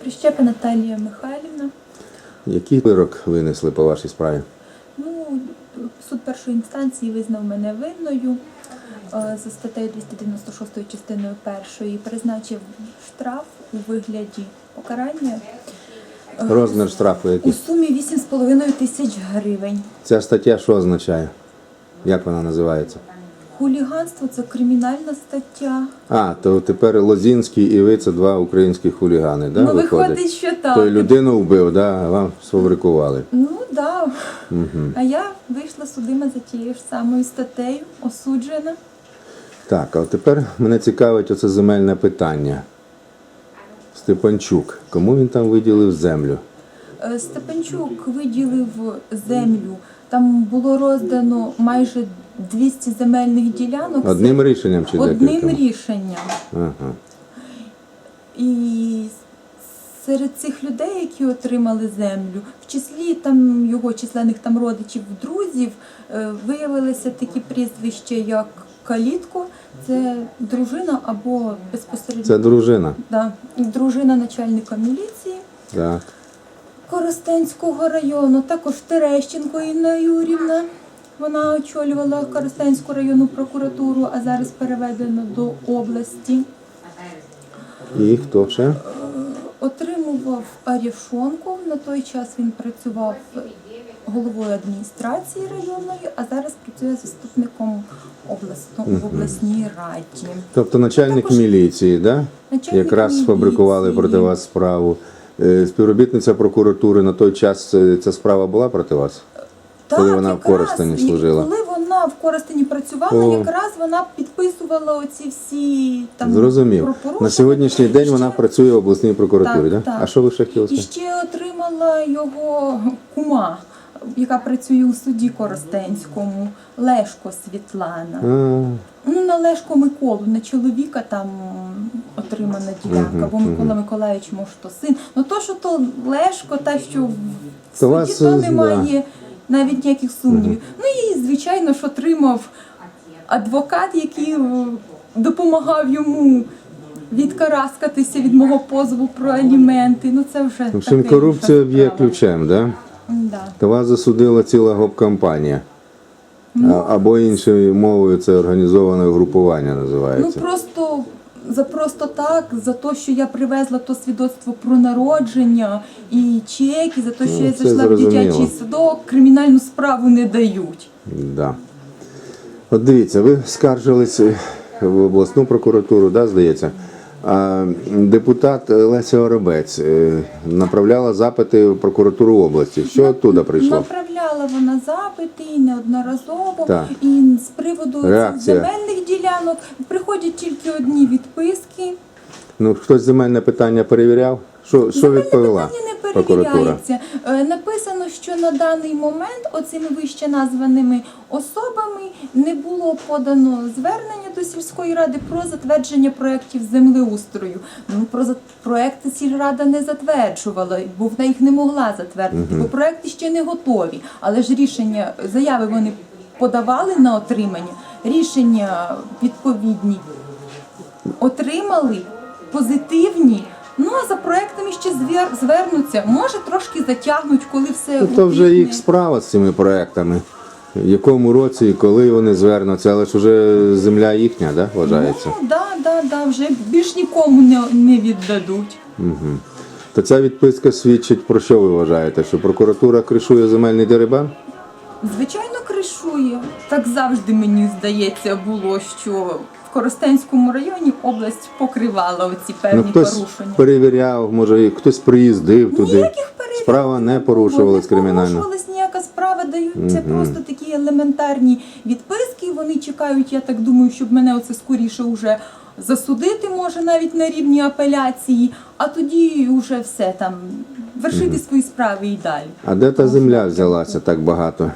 Ткаченко Наталія Михайлівна. Який вирок винесли по вашій справі? Ну, суд першої інстанції визнав мене винною е, за статтею 296 частиною першої, призначив штраф у вигляді покарання е, Розмір штрафу у сумі 8,5 тисяч гривень. Ця стаття що означає? Як вона називається? Хуліганство це кримінальна стаття. А, то тепер Лозінський і ви це два українські хулігани, да, ну, виходить, що так. Той людину вбив, да, а вам сфабрикували. Ну да. Угу. А я вийшла судима за тією ж самою статтею, осуджена. Так, а тепер мене цікавить оце земельне питання. Степанчук, кому він там виділив землю? Е, Степанчук виділив землю. Там було роздано майже 200 земельних ділянок Одним рішенням чи одним рішенням. Ага. І серед цих людей, які отримали землю, в числі там його численних там родичів, друзів, е, виявилися такі прізвища, як Калітко, це дружина або безпосередньо Це дружина. да, дружина начальника міліції. Так. Коростенського району, також Терещенко Інна Юрівна. Вона очолювала Коростенську районну прокуратуру, а зараз переведено до області. І хто ще? Отримував Арішонков. На той час він працював головою адміністрації районної, а зараз працює заступником обласно, в обласній раді. Тобто начальник Також- міліції, да? Начальник якраз міліції. сфабрикували проти вас справу. Е, Співробітниця прокуратури на той час е, ця справа була проти вас? Коли вона в якраз, Коростені і служила? Коли вона в Коростені працювала, О. якраз вона підписувала оці всі там Зрозумів. На сьогоднішній день І вона працює в обласній прокуратурі, Так, да? так. А що ви ще хотіли І ще отримала його кума, яка працює у суді Коростенському, Лешко Світлана. А, Ну, на Лешко Миколу, на чоловіка там отримана ділянка, бо Микола Миколаївич, може, то син. Ну то, що то Лешко, та що в То суді, вас, то немає навіть ніяких сумнівів. Ну і звичайно ж отримав адвокат, який е, допомагав йому відкараскатися від мого позову про аліменти. Ну це вже в общем, таке корупція інша б'є справа. ключем, да? Да. То вас засудила ціла гоп-компанія. Ну, А- Або іншою мовою це організоване групування Ну називається. просто за просто так, за те, що я привезла то свідоцтво про народження і чеки, за те, що Ну, я зайшла в дитячий садок, кримінальну справу не дають. Да. От дивіться, ви скаржились в обласну прокуратуру, да, здається. Депутат Леся Оробець е, направляла запити в прокуратуру області. Що оттуда прийшло? Направляла вона запити і неодноразово, Так. і з приводу цих Реакція. земельних ділянок приходять тільки одні відписки. Ну, хтось земельне питання перевіряв? Що, що відповіла питання не прокуратура? перевіряється. Е, Написано, що на даний момент оцими вище названими особами не було подано звернення до сільської ради про затвердження проєктів землеустрою. Ну про за- проекти сільрада не затверджувала, бо вона їх не могла затвердити, бо проекти ще не готові. Але ж рішення заяви вони подавали на отримання, рішення відповідні отримали позитивні. Ну а за проектами ще звер- звернуться. Може трошки затягнуть, коли все Ну, то вже їх справа з цими проектами. В якому році і коли вони звернуться, але ж вже земля їхня, да, вважається? Ну да, да, да, вже більш нікому не, не віддадуть. Угу. То ця відписка свідчить про що ви вважаєте? Що прокуратура кришує земельний дерибан? Звичайно, кришує. Так завжди мені здається було, що в Коростенському районі область покривала оці певні Ну, хтось порушення. перевіряв, може, і хтось приїздив туди. Ніяких перевірок Справа не порушувалась не кримінально. ніяка справа, даються просто такі елементарні відписки. Вони чекають, я так думаю, щоб мене оце скоріше вже засудити, може навіть на рівні апеляції, а тоді вже все там вершити свої справи і далі. А де та земля взялася так багато?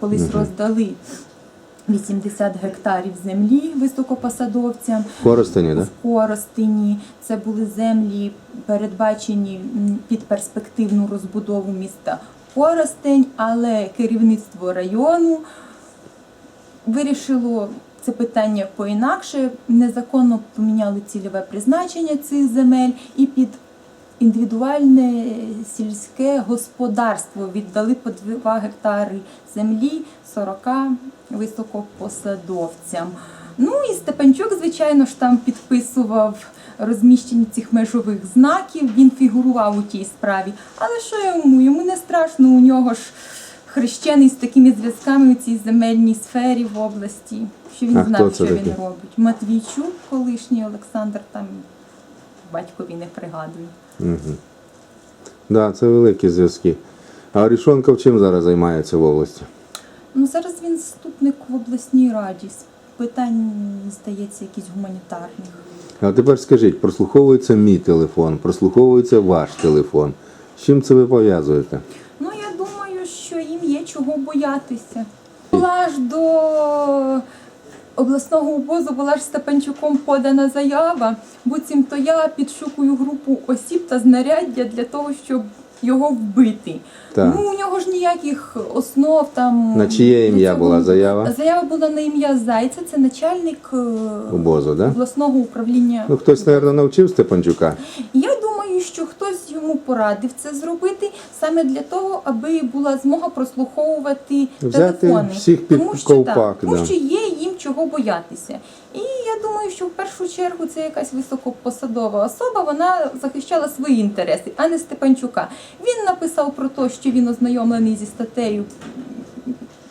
Колись роздали 80 гектарів землі високопосадовцям. В Коростені, да? в Коростені. Це були землі, передбачені під перспективну розбудову міста Коростень, але керівництво району вирішило це питання поінакше. Незаконно поміняли цільове призначення цих земель і під індивідуальне сільське господарство. Віддали по 2 гектари землі 40 високопосадовцям. Ну і Степанчук, звичайно ж, там підписував розміщення цих межових знаків. Він фігурував у тій справі. Але що йому? Йому не страшно, у нього ж хрещений з такими зв'язками у цій земельній сфері в області. Що він А знав, що він робить. Матвійчук, колишній Олександр, там батькові не пригадую. Угу. Да, це великі зв'язки. А Рішонков чим зараз займається в області? Ну зараз він заступник в обласній раді. Питань, здається, якісь гуманітарних. А тепер скажіть, прослуховується мій телефон, прослуховується ваш телефон. З чим це ви пов'язуєте? Ну, я думаю, що їм є чого боятися. Була ж до обласного обозу, була ж Степанчуком подана заява. Буцімто я підшукую групу осіб та знаряддя для того, щоб його вбити. Так. Ну, у нього ж ніяких основ там. На чиє ім'я була заява? Заява була на ім'я Зайця, це начальник е, Обозу, да? обласного управління. Ну, хтось, мабуть, навчив Степанчука. Я думаю, що хтось йому порадив це зробити саме для того, аби була змога прослуховувати Взяти телефони. всіх під тому, що, ковпак, так, тому що є їм чого боятися. І я думаю, що в першу чергу це якась високопосадова особа, вона захищала свої інтереси, а не Степанчука. Він написав про те, що він ознайомлений зі статтею.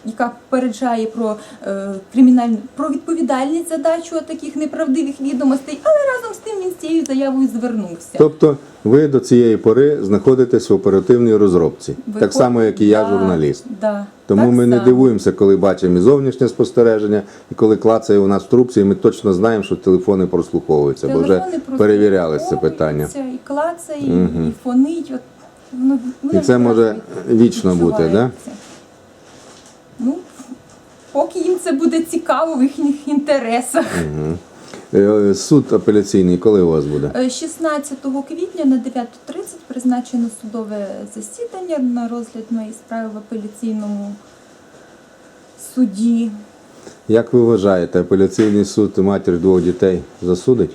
Яка попереджає про е, кримінальну про відповідальність за дачу таких неправдивих відомостей, але разом з тим він з цією заявою звернувся. Тобто ви до цієї пори знаходитесь в оперативній розробці, ви так само, як і я, да, журналіст. Да, Тому так ми не дивуємося, коли бачимо і зовнішнє спостереження, і коли клацає у нас в трубці, і ми точно знаємо, що телефони прослуховуються, бо вже Телефони перевіряли це питання. І клацає, Мгм. і фонить. От, воно, воно І це може вічно бути, да? Поки їм це буде цікаво в їхніх інтересах. Е, Суд апеляційний, коли у вас буде? Е, 16 квітня на 9.30 призначено судове засідання на розгляд моєї справи в апеляційному суді. Як ви вважаєте, апеляційний суд матір двох дітей засудить?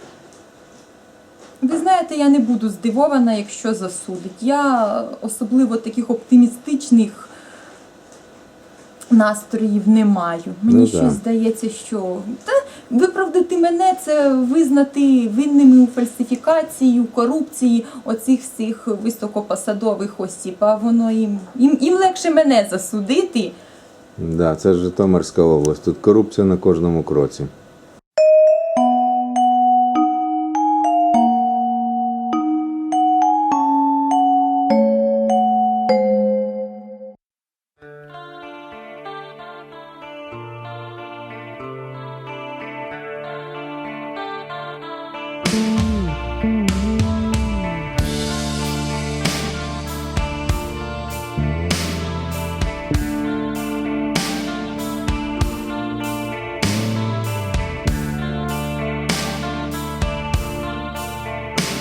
Ви знаєте, я не буду здивована, якщо засудить. Я особливо таких оптимістичних настроїв не маю. Мені Ну, щось да. здається, що та виправдати мене це визнати винними у фальсифікації, у корупції оцих всіх високопосадових осіб. А воно їм, їм, їм легше мене засудити. Да, це ж Житомирська область. Тут корупція на кожному кроці. you